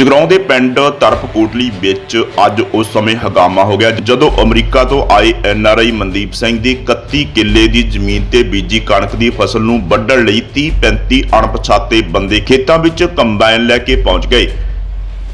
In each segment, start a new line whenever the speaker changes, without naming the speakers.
ਜਗਰਾਉਂ ਦੇ ਪਿੰਡ ਤਰਪਕੋਟਲੀ ਵਿੱਚ ਅੱਜ ਉਸ ਸਮੇਂ ਹਗਾਮਾ ਹੋ ਗਿਆ, ਜਦੋਂ ਅਮਰੀਕਾ ਤੋਂ ਆਏ ਐਨਆਰਆਈ ਮਨਦੀਪ ਸਿੰਘ ਦੀ 31 ਕਿੱਲੇ ਦੀ ਜ਼ਮੀਨ ਤੇ ਬੀਜੀ ਕਣਕ ਦੀ ਫਸਲ ਨੂੰ ਵੱਢਣ ਲਈ 30-35 ਅਣਪਛਾਤੇ ਬੰਦੇ ਖੇਤਾਂ ਵਿੱਚ ਕੰਬਾਈਨ ਲੈ ਕੇ ਪਹੁੰਚ ਗਏ।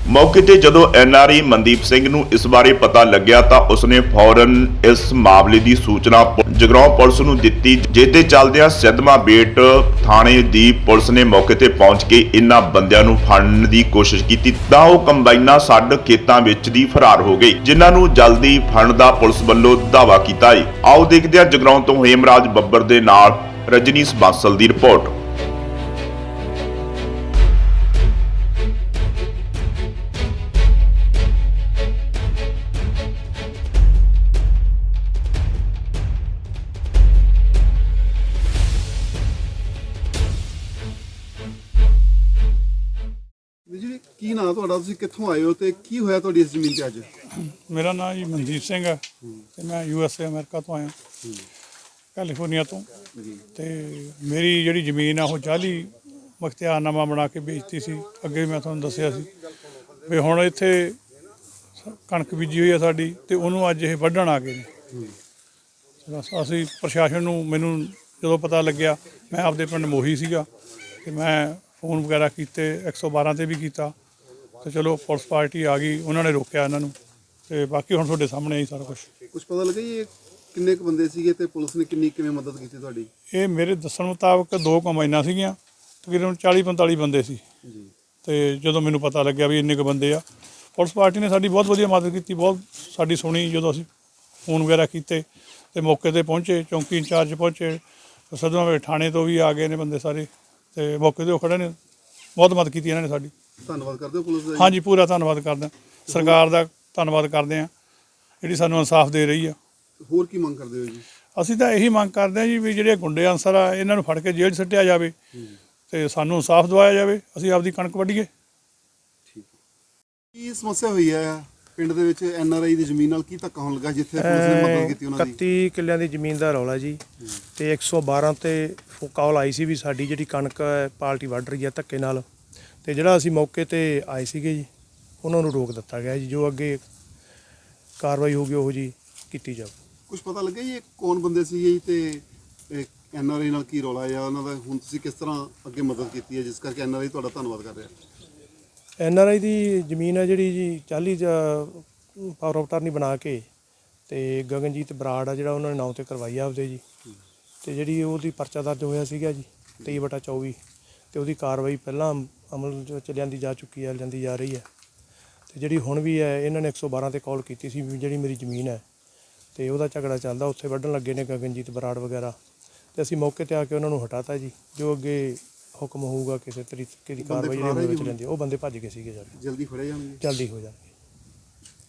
ਮੌਕੇ ਤੇ ਜਦੋਂ ਐਨਆਰਆਈ ਮਨਦੀਪ ਸਿੰਘ ਨੂੰ ਇਸ ਬਾਰੇ ਪਤਾ ਲੱਗਿਆ ਤਾਂ ਉਸਨੇ ਫੌਰਨ ਇਸ ਮਾਮਲੇ ਦੀ ਸੂਚਨਾ ਪ- ਜਗਰਾਉਂ ਪੁਲਿਸ ਨੂੰ ਦਿੱਤੀ ਜਿਹਦੇ ਚੱਲਦਿਆਂ ਸਿੱਧਵਾਂ ਬੇਟ ਥਾਣੇ ਦੀ ਪੁਲਿਸ ਨੇ ਮੌਕੇ ਤੇ ਪਹੁੰਚ ਕੇ ਇਨ੍ਹਾਂ ਬੰਦਿਆਂ ਨੂੰ ਫੜਨ ਦੀ ਕੋਸ਼ਿਸ਼ ਕੀਤੀ ਤਾਂ ਉਹ ਕੰਬਾਈਨਾਂ ਛੱਡ ਖੇਤਾਂ ਵਿੱਚ ਦੀ ਫਰਾਰ ਹੋ ਗਏ ਜਿਨ੍ਹਾਂ ਨੂੰ ਜਲਦੀ ਫੜਨ ਦਾ ਪੁਲਿਸ ਵੱਲੋਂ ਦਾਅਵਾ ਕੀਤਾ ਹੈ ਆਓ ਦੇਖਦੇ ਹਾਂ ਜਗਰਾਉਂ ਤੋਂ ਹੇਮਰਾਜ ਬੱਬਰ ਦੇ ਨਾਲ ਰਜਨੀਸ਼ ਬਾਂਸਲ ਦੀ ਰਿਪੋਰਟ।
ਜੀ ਕੀ ਨਾਂ ਤੁਹਾਡਾ? ਤੁਸੀਂ ਕਿੱਥੋਂ ਆਏ ਹੋ ਤੇ ਕੀ ਹੋਇਆ ਤੁਹਾਡੀ ਇਸ ਜ਼ਮੀਨ ਤੇ ਅੱਜ?
ਮੇਰਾ ਨਾਮ ਜੀ ਮਨਦੀਪ ਸਿੰਘ ਹੈ ਤੇ ਮੈਂ ਯੂ ਐਸ ਏ ਅਮਰੀਕਾ ਤੋਂ ਆਇਆ। ਕੈਲੀਫੋਰਨੀਆ ਤੋਂ। ਤੇ ਮੇਰੀ ਜਿਹੜੀ ਜ਼ਮੀਨ ਆ ਉਹ ਜਾਲੀ ਮਖਤਿਆਰਨਾਮਾ ਬਣਾ ਕੇ ਵੇਚਤੀ ਸੀ। ਅੱਗੇ ਵੀ ਮੈਂ ਤੁਹਾਨੂੰ ਦੱਸਿਆ ਸੀ ਵੀ ਹੁਣ ਇੱਥੇ ਕਣਕ ਬੀਜੀ ਹੋਈ ਆ ਸਾਡੀ ਤੇ ਉਹਨੂੰ ਅੱਜ ਇਹ ਵੱਢਣ ਆ ਗਏ ਨੇ। ਬਸ ਅਸੀਂ ਪ੍ਰਸ਼ਾਸਨ ਨੂੰ ਮੈਨੂੰ ਜਦੋਂ ਪਤਾ ਲੱਗਿਆ ਮੈਂ ਆਪਦੇ ਪਿੰਡ ਮੋਹੀ ਸੀਗਾ ਤੇ ਮੈਂ ਫੋਨ ਵਗੈਰਾ ਕੀਤੇ 112 ਤੇ ਵੀ ਕੀਤਾ। ਤੇ ਚਲੋ ਪੁਲਿਸ ਪਾਰਟੀ ਆ ਗਈ ਉਹਨਾਂ ਨੇ ਰੋਕਿਆ ਇਹਨਾਂ ਨੂੰ। ਤੇ ਬਾਕੀ ਹੁਣ ਤੁਹਾਡੇ ਸਾਹਮਣੇ ਹੀ ਸਾਰਾ ਕੁਝ
ਕੁਝ ਪਤਾ ਲੱਗਾ ਜੀ ਇਹ ਕਿੰਨੇ ਕੁ ਬੰਦੇ ਸੀਗੇ ਤੇ ਪੁਲਿਸ ਨੇ ਕਿੰਨੀ ਕਿਵੇਂ ਮਦਦ ਕੀਤੀ ਤੁਹਾਡੀ?
ਇਹ ਮੇਰੇ ਦੱਸਣ ਮੁਤਾਬਕ ਦੋ ਕੰਬਾਈਨਾਂ ਸੀਗੀਆਂ ਤਕਰੀਬਨ 40 45 ਬੰਦੇ ਸੀ।
ਜੀ।
ਤੇ ਜਦੋਂ ਮੈਨੂੰ ਪਤਾ ਲੱਗਿਆ ਵੀ ਇੰਨੇ ਕੁ ਬੰਦੇ ਆ ਪੁਲਿਸ ਪਾਰਟੀ ਨੇ ਸਾਡੀ ਬਹੁਤ ਵਧੀਆ ਮਦਦ ਕੀਤੀ ਬਹੁਤ ਸਾਡੀ ਸੁਣੀ ਜਦੋਂ ਅਸੀਂ ਫੋਨ ਵਗੈਰਾ ਕੀਤੇ ਤੇ ਮੌਕੇ ਤੇ ਪਹੁੰਚੇ ਚੌਂਕੀ ਇੰਚਾਰਜ ਪਹੁੰਚੇ ਸਦਮਾ ਵੇ ਥਾਣੇ ਤੋਂ ਵੀ ਆ ਗਏ ਨੇ ਬੰਦੇ ਸਾਰੇ। ਤੇ ਮੌਕੇ ਤੇ ਉਹ ਖੜੇ ਨੇ। ਬਹੁਤ ਮਦਦ ਕੀਤੀ ਇਹਨਾਂ ਨੇ ਸਾਡੀ।
ਧੰਨਵਾਦ ਕਰਦੇ ਹੋ ਪੁਲਿਸ ਦਾ ਜੀ।
ਹਾਂਜੀ ਪੂਰਾ ਧੰਨਵਾਦ ਕਰਦੇ ਹਾਂ। ਸਰਕਾਰ ਦਾ ਧੰਨਵਾਦ ਕਰਦੇ ਹਾਂ। ਜਿਹੜੀ ਸਾਨੂੰ ਇਨਸਾਫ ਦੇ ਰਹੀ ਆ।
ਹੋਰ ਕੀ ਮੰਗ ਕਰਦੇ ਹੋ ਜੀ?
ਅਸੀਂ ਤਾਂ ਇਹੀ ਮੰਗ ਕਰਦੇ ਹਾਂ ਜੀ ਵੀ ਜਿਹੜੇ ਗੁੰਡੇ ਅਨਸਰ ਆ ਇਹਨਾਂ ਨੂੰ ਫੜ ਕੇ ਜੇਲ੍ਹ 'ਚ ਸੱਟਿਆ ਜਾਵੇ ਤੇ ਸਾਨੂੰ ਇਨਸਾਫ ਦਿਵਾਇਆ ਜਾਵੇ। ਅਸੀਂ ਆਪਦੀ ਕਣਕ ਵੱਢੀਏ।
ਕੀ ਸਮੱਸਿਆ ਹੋਈ ਹੈ? ਪਿੰਡ ਦੇ ਵਿੱਚ ਐਨ ਆਰ ਆਈ ਦੀ ਜ਼ਮੀਨ ਨਾਲ ਕੀ ਧੱਕਾ ਹੋਣ ਲੱਗਾ ਜਿੱਥੇ ਪੁਲਿਸ ਨੇ ਮਦਦ ਕੀਤੀ ਉਹਨਾਂ ਦੀ?
31 ਕਿੱਲਿਆਂ ਦੀ ਜ਼ਮੀਨ ਦਾ ਰੌਲਾ ਜੀ ਤੇ 112 ਤੇ ਕਾਲ ਆਈ ਸੀ ਵੀ ਸਾਡੀ ਜਿਹੜੀ ਕਣਕ ਹੈ ਪਾਰਟੀ ਵੱਢ ਰਹੀ ਹੈ ਧੱਕੇ ਨਾਲ। ਤੇ ਜਿਹੜਾ ਅਸੀਂ ਮੌਕੇ ਤੇ ਆਏ ਸੀਗੇ ਜੀ ਉਹਨਾਂ ਨੂੰ ਰੋਕ ਦਿੱਤਾ ਗਿਆ ਜੀ ਜੋ ਅੱਗੇ ਕਾਰਵਾਈ ਹੋਊਗੀ ਉਹ ਜੀ ਕੀਤੀ ਜਾਊ
ਕੁਝ ਪਤਾ ਲੱਗਾ ਜੀ ਇਹ ਕੌਣ ਬੰਦੇ ਸੀਗੇ ਜੀ ਤੇ ਐਨ ਆਰ ਆਈ ਨਾਲ ਕੀ ਰੌਲਾ ਹੈ ਉਹਨਾਂ ਦਾ ਹੁਣ ਤੁਸੀਂ ਕਿਸ ਤਰ੍ਹਾਂ ਅੱਗੇ ਮਦਦ ਕੀਤੀ ਹੈ ਜਿਸ ਕਰਕੇ ਐਨ ਆਰ ਆਈ ਤੁਹਾਡਾ ਧੰਨਵਾਦ ਕਰ ਰਿਹਾ?
ਐਨ ਆਰ ਆਈ ਦੀ ਜ਼ਮੀਨ ਹੈ ਜਿਹੜੀ ਜੀ 40 ਪਾਵਰ ਆਫ ਟਰਨੀ ਬਣਾ ਕੇ ਤੇ ਗਗਨਜੀਤ ਬਰਾੜ ਆ ਜਿਹੜਾ ਉਹਨਾਂ ਨੇ ਨਾਂ ਤੇ ਕਰਵਾਈ ਆ ਆਪਦੇ ਜੀ। ਤੇ ਜਿਹੜੀ ਉਹਦੀ ਪਰਚਾ ਦਰਜ ਹੋਇਆ ਸੀਗਾ ਜੀ 23 ਬਟਾ 24 ਤੇ ਉਹਦੀ ਕਾਰਵਾਈ ਪਹਿਲਾਂ ਅਮਲ ਚ ਲਿਆਂਦੀ ਜਾ ਚੁੱਕੀ ਹੈ, ਲਿਆਂਦੀ ਜਾ ਰਹੀ ਹੈ। ਤੇ ਜਿਹੜੀ ਹੁਣ ਵੀ ਹੈ, ਇਹਨਾਂ ਨੇ 112 ਤੇ ਕਾਲ ਕੀਤੀ ਸੀ ਵੀ ਜਿਹੜੀ ਮੇਰੀ ਜ਼ਮੀਨ ਹੈ, ਤੇ ਉਹਦਾ ਝਗੜਾ ਚੱਲਦਾ, ਉੱਥੇ ਵੱਢਣ ਲੱਗੇ ਨੇ ਗਗਨਜੀਤ ਬਰਾੜ ਵਗੈਰਾ। ਤੇ ਅਸੀਂ ਮੌਕੇ ਤੇ ਆ ਕੇ ਉਹਨਾਂ ਨੂੰ ਹਟਾਤਾ ਜੀ, ਜੋ ਅੱਗੇ ਹੁਕਮ ਹੋਊਗਾ ਕਿਸੇ ਤਰੀਕੇ ਦੀ
ਬੰਦੇ
ਕਾਰਵਾਈ
ਫਰਾਰ ਹੈ
ਵਿੱਚ
ਜੀ?
ਲੈਂਦੀ ਉਹ ਬੰਦੇ ਭੱਜ ਗਏ ਸੀਗੇ
ਜਲਦੀ ਫੜੇ ਜਾਣਗੇ।
ਜਲਦੀ ਹੋ ਜਾਣਗੇ।